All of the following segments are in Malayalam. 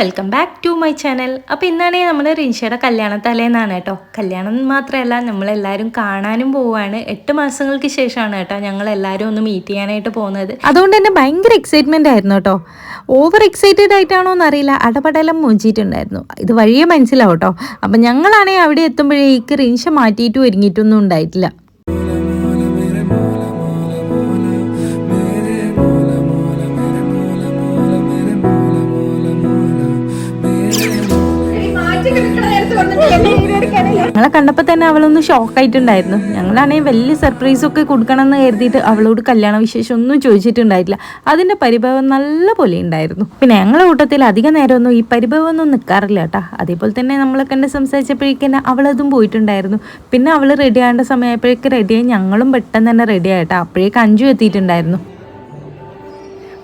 Welcome back to my channel അപ്പോൾ ഇന്നാണെങ്കിൽ നമ്മുടെ റിൻഷയുടെ കല്യാണ തലേന്നാണ് കേട്ടോ. കല്യാണം മാത്രമല്ല നമ്മളെല്ലാവരും കാണാനും പോവുകയാണ്. എട്ട് മാസങ്ങൾക്ക് ശേഷമാണ് കേട്ടോ ഞങ്ങൾ എല്ലാവരും ഒന്ന് മീറ്റ് ചെയ്യാനായിട്ട് പോകുന്നത്. അതുകൊണ്ട് തന്നെ ഭയങ്കര എക്സൈറ്റ്മെന്റ് ആയിരുന്നു കേട്ടോ. ഓവർ എക്സൈറ്റഡ് ആയിട്ടാണോ എന്നറിയില്ല. അടപടലം മുഞ്ചിയിട്ടുണ്ടായിരുന്നു. ഇത് വഴിയെ മനസ്സിലാവും കേട്ടോ. അപ്പം ഞങ്ങളാണെങ്കിൽ അവിടെ എത്തുമ്പോഴേക്ക് റിൻഷ മാറ്റിയിട്ടും ഒരുങ്ങിയിട്ടൊന്നും ഉണ്ടായിട്ടില്ല. ഞങ്ങളെ കണ്ടപ്പോൾ തന്നെ അവളൊന്ന് ഷോക്കായിട്ടുണ്ടായിരുന്നു ഞങ്ങളാണെങ്കിൽ വലിയ സർപ്രൈസ് ഒക്കെ കൊടുക്കണം എന്ന് കരുതിയിട്ട് അവളോട് കല്യാണ വിശേഷം ഒന്നും ചോദിച്ചിട്ടുണ്ടായിട്ടില്ല. അതിന്റെ പരിഭവം നല്ല പോലെ ഉണ്ടായിരുന്നു. പിന്നെ ഞങ്ങളുടെ കൂട്ടത്തിൽ അധിക നേരമൊന്നും ഈ പരിഭവം ഒന്നും നിൽക്കാറില്ല കേട്ടാ അതേപോലെ തന്നെ നമ്മളെ കണ്ട് സംസാരിച്ചപ്പോഴേക്കും അവളതും പോയിട്ടുണ്ടായിരുന്നു. പിന്നെ അവൾ റെഡി ആകേണ്ട സമയമായപ്പോഴേക്ക് റെഡിയായി ഞങ്ങളും പെട്ടെന്ന് തന്നെ റെഡി ആയിട്ടാ അപ്പോഴേക്ക് അഞ്ചു എത്തിയിട്ടുണ്ടായിരുന്നു.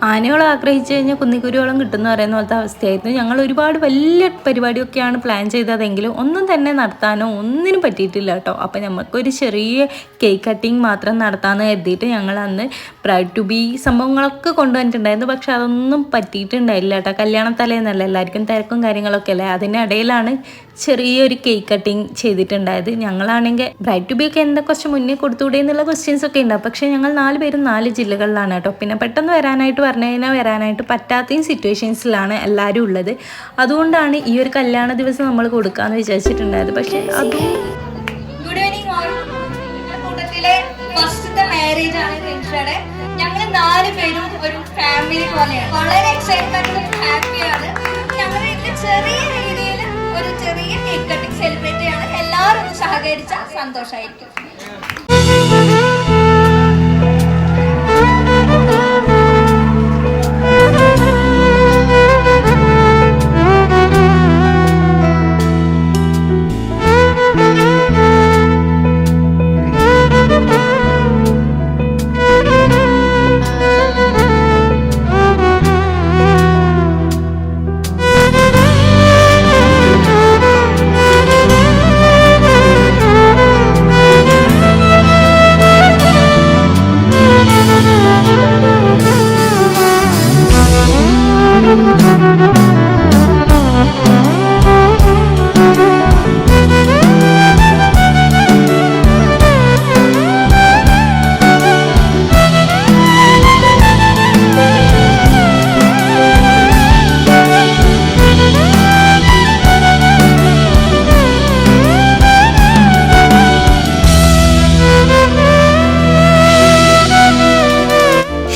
ആനയോളം ആഗ്രഹിച്ചു കഴിഞ്ഞാൽ കുന്നിക്കുരുവോളം കിട്ടുന്ന പറയുന്ന പോലത്തെ അവസ്ഥയായിരുന്നു. ഞങ്ങൾ ഒരുപാട് വലിയ പരിപാടിയൊക്കെയാണ് പ്ലാൻ ചെയ്തതെങ്കിലും ഒന്നും തന്നെ നടത്താനോ ഒന്നിനും പറ്റിയിട്ടില്ല കേട്ടോ. അപ്പം നമുക്കൊരു ചെറിയ കേക്ക് കട്ടിങ് മാത്രം നടത്താമെന്ന് കരുതിയിട്ട് ഞങ്ങൾ അന്ന് ബ്രൈഡ് ടു ബി സംഭവങ്ങളൊക്കെ കൊണ്ടുവന്നിട്ടുണ്ടായിരുന്നു. പക്ഷെ അതൊന്നും പറ്റിയിട്ടുണ്ടായില്ല കേട്ടോ. കല്യാണ തലേന്നല്ല എല്ലാവർക്കും തിരക്കും കാര്യങ്ങളൊക്കെ അല്ലേ? അതിനിടയിലാണ് ചെറിയൊരു കേക്ക് കട്ടിങ് ചെയ്തിട്ടുണ്ടായത്. ഞങ്ങളാണെങ്കിൽ ബ്രൈറ്റ് ടു ബി ഒക്കെ എന്താ കുറച്ച് മുന്നേ കൊടുത്തുകൂടെ എന്നുള്ള ക്വസ്റ്റ്യൻസ് ഒക്കെ ഉണ്ട്. പക്ഷേ ഞങ്ങൾ നാല് പേരും നാല് ജില്ലകളിലാണ് കേട്ടോ. പിന്നെ പെട്ടെന്ന് വരാനായിട്ട് പറഞ്ഞു കഴിഞ്ഞാൽ വരാനായിട്ട് പറ്റാത്തയും സിറ്റുവേഷൻസിലാണ് എല്ലാവരും ഉള്ളത്. അതുകൊണ്ടാണ് ഈ ഒരു കല്യാണ ദിവസം നമ്മൾ കൊടുക്കാമെന്ന് വിചാരിച്ചിട്ടുണ്ടായത്. പക്ഷേ അത് ഗുഡ് ഈവനിങ് ആണ് ഞങ്ങൾ നാല് പേരും ഒരു ഫാമിലി പോലെയാണ്. വളരെ എക്സൈറ്റ്മെന്റിലും ഹാപ്പിയാണ് ഞങ്ങളുടെ ചെറിയ ഒരു ചെറിയ കേക്ക് കട്ടിങ് സെലിബ്രേറ്റ് ചെയ്യാണ്. എല്ലാവരും സഹകരിച്ച സന്തോഷമായിരിക്കും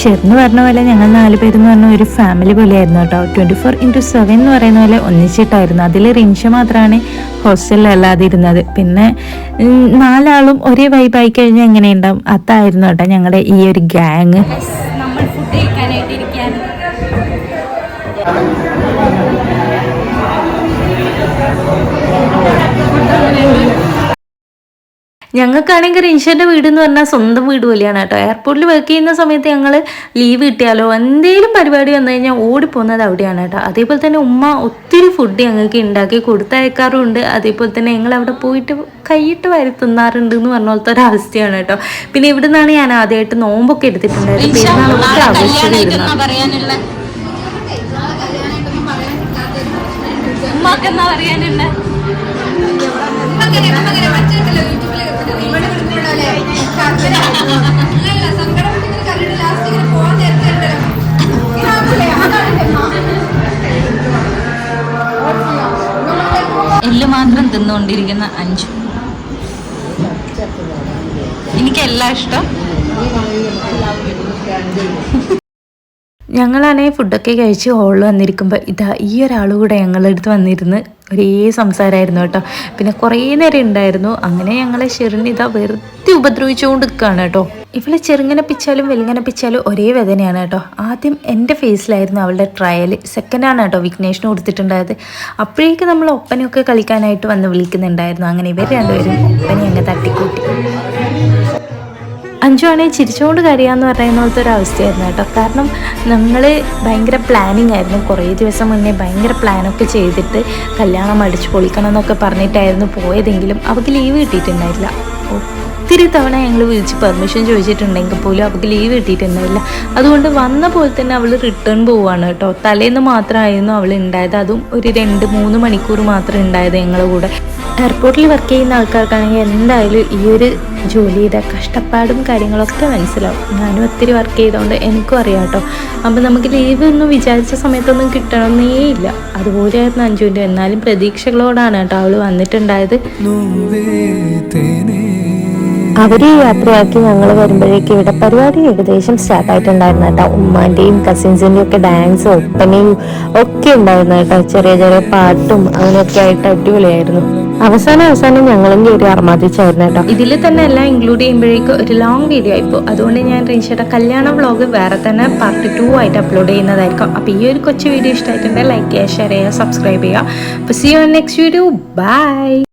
ഷെറിന് പറഞ്ഞ പോലെ ഞങ്ങൾ നാല് പേരെന്ന് പറഞ്ഞ ഒരു ഫാമിലി പോലെയായിരുന്നു കേട്ടോ. ട്വന്റി ഫോർ ഇന്റു സെവൻ എന്ന് പറയുന്ന പോലെ ഒന്നിച്ചിട്ടായിരുന്നു. അതിൽ റിൻഷ മാത്രമാണ് ഹോസ്റ്റലിലല്ലാതെ ഇരുന്നത് പിന്നെ നാലാളും ഒരേ വൈബായി കഴിഞ്ഞാൽ എങ്ങനെയുണ്ടാവും? അതായിരുന്നു കേട്ടോ ഞങ്ങളുടെ ഈ ഒരു ഗ്യാങ് നമ്മൾ ഞങ്ങൾക്കാണെങ്കിൽ റിൻഷന്റെ വീട് എന്ന് പറഞ്ഞാൽ സ്വന്തം വീട് പോലെയാണ് കേട്ടോ. എയർപോർട്ടിൽ വർക്ക് ചെയ്യുന്ന സമയത്ത് ഞങ്ങൾ ലീവ് കിട്ടിയാലോ എന്തെങ്കിലും പരിപാടി വന്നു കഴിഞ്ഞാൽ ഓടിപ്പോകുന്നത് അവിടെയാണ് കേട്ടോ. അതേപോലെ തന്നെ ഉമ്മ ഒത്തിരി ഫുഡ് ഞങ്ങൾക്ക് ഉണ്ടാക്കി കൊടുത്തയക്കാറുണ്ട്. അതേപോലെ തന്നെ ഞങ്ങൾ അവിടെ പോയിട്ട് കൈയിട്ട് വരി തിന്നാറുണ്ട് എന്ന് പറഞ്ഞ പോലത്തെ ഒരു അവസ്ഥയാണ് കേട്ടോ. പിന്നെ ഇവിടെ നിന്നാണ് ഞാൻ ആദ്യമായിട്ട് നോമ്പൊക്കെ എടുത്തിട്ടുണ്ടായിരുന്നു പെരുന്നാളൊക്കെ ആഘോഷിച്ചിരുന്നത് പറയാനുള്ള? ഉമ്മാക്കെന്നാ പറയാനുള്ള? എല്ല് മാത്രം തിന്നുകൊണ്ടിരിക്കുന്ന അഞ്ചു. എനിക്കെല്ലാം ഇഷ്ടം. ഞങ്ങളാണെങ്കിൽ ഫുഡൊക്കെ കഴിച്ച് ഹോളിൽ വന്നിരിക്കുമ്പോൾ ഇതാ ഈ ഒരാൾ കൂടെ ഞങ്ങളുടെ അടുത്ത് വന്നിരുന്ന് ഒരേ സംസാരമായിരുന്നു കേട്ടോ. പിന്നെ കുറേ നേരം ഉണ്ടായിരുന്നു. അങ്ങനെ ഞങ്ങളെ ഷെറിന് ഇതാ വെറുതെ ഉപദ്രവിച്ചുകൊണ്ട് നിൽക്കുകയാണ് കേട്ടോ. ഇവളെ ചെറുങ്ങനെ പിച്ചാലും വെലുങ്ങനെ പിച്ചാലും ഒരേ വേദനയാണ് കേട്ടോ. ആദ്യം എന്റെ ഫേസിലായിരുന്നു അവളുടെ ട്രയൽ സെക്കൻഡാണ് കേട്ടോ വിഘ്നേഷിന് കൊടുത്തിട്ടുണ്ടായത്. അപ്പോഴേക്ക് നമ്മൾ ഒപ്പനയൊക്കെ കളിക്കാനായിട്ട് വന്ന് വിളിക്കുന്നുണ്ടായിരുന്നു. അങ്ങനെ ഇവർ രണ്ടുപേരും ഒപ്പനെ അങ്ങ് തട്ടിക്കൂട്ടി. അഞ്ചു ആണെങ്കിൽ ചിരിച്ചുകൊണ്ട് കരയാന്ന് പറയുന്ന പോലത്തെ ഒരു അവസ്ഥയായിരുന്നു കേട്ടോ. കാരണം ഞങ്ങൾ ഭയങ്കര പ്ലാനിങ് ആയിരുന്നു. കുറേ ദിവസം മുന്നേ ഭയങ്കര പ്ലാനൊക്കെ ചെയ്തിട്ട് കല്യാണം അടിച്ചു പൊളിക്കണം എന്നൊക്കെ പറഞ്ഞിട്ടായിരുന്നു പോയതെങ്കിലും അവൾക്ക് ലീവ് കിട്ടിയിട്ടുണ്ടായില്ല. ഒത്തിരി തവണ ഞങ്ങൾ വിളിച്ച് പെർമിഷൻ ചോദിച്ചിട്ടുണ്ടെങ്കിൽ പോലും അവൾക്ക് ലീവ് കിട്ടിയിട്ടുണ്ടായില്ല അതുകൊണ്ട് വന്ന പോലെ തന്നെ അവൾ റിട്ടേൺ പോവാണ് കേട്ടോ. തലേന്ന് മാത്രമായിരുന്നു അവൾ ഉണ്ടായത്. അതും ഒരു രണ്ട് മൂന്ന് മണിക്കൂർ മാത്രം ഉണ്ടായത് ഞങ്ങളുടെ കൂടെ. എയർപോർട്ടിൽ വർക്ക് ചെയ്യുന്ന ആൾക്കാർക്കാണെങ്കിൽ എന്തായാലും ഈ ഒരു ജോലിയുടെ കഷ്ടപ്പാടും കാര്യങ്ങളൊക്കെ മനസ്സിലാവും. ഞാനും ഒത്തിരി വർക്ക് ചെയ്തുകൊണ്ട് എനിക്കും അറിയാം കേട്ടോ. അപ്പം നമുക്ക് ലീവ് ഒന്നും വിചാരിച്ച സമയത്തൊന്നും കിട്ടണമെന്നേ ഇല്ല. അതുപോലെയായിരുന്നു അഞ്ജുവിന്റെ. എന്നാലും പ്രതീക്ഷകളോടാണ് കേട്ടോ അവൾ വന്നിട്ടുണ്ടായത്. അവർ യാത്രയാക്കി ഞങ്ങൾ വരുമ്പോഴേക്കും ഇവിടെ പരിപാടി ഏകദേശം സ്റ്റാർട്ട് ആയിട്ടുണ്ടായിരുന്നു കേട്ടോ. ഉമ്മാന്റെയും കസിൻസിന്റെയും ഒക്കെ ഡാൻസ് ഒപ്പനയും ഒക്കെ ഉണ്ടായിരുന്നു കേട്ടോ. ചെറിയ ചെറിയ പാട്ടും അങ്ങനെയൊക്കെ ആയിട്ട് അടിപൊളിയായിരുന്നു. അവസാനം അവസാനം ഞങ്ങളും കയറി അർമാദിച്ചായിരുന്നു കേട്ടോ. ഇതിൽ തന്നെ എല്ലാം ഇൻക്ലൂഡ് ചെയ്യുമ്പോഴേക്കും ഒരു ലോങ് വീഡിയോ ആയിപ്പോൾ അതുകൊണ്ട് ഞാൻ റീഷയുടെ കല്യാണ വ്ളോഗ് വേറെ തന്നെ പാർട്ട് ടു ആയിട്ട് അപ്ലോഡ് ചെയ്യുന്നതായിരിക്കും. അപ്പോൾ ഈ ഒരു കൊച്ചു വീഡിയോ ഇഷ്ടമായിട്ടുണ്ടെങ്കിൽ ലൈക്ക് ചെയ്യുക ഷെയർ ചെയ്യുക സബ്സ്ക്രൈബ് ചെയ്യുക. അപ്പോൾ see you next video bye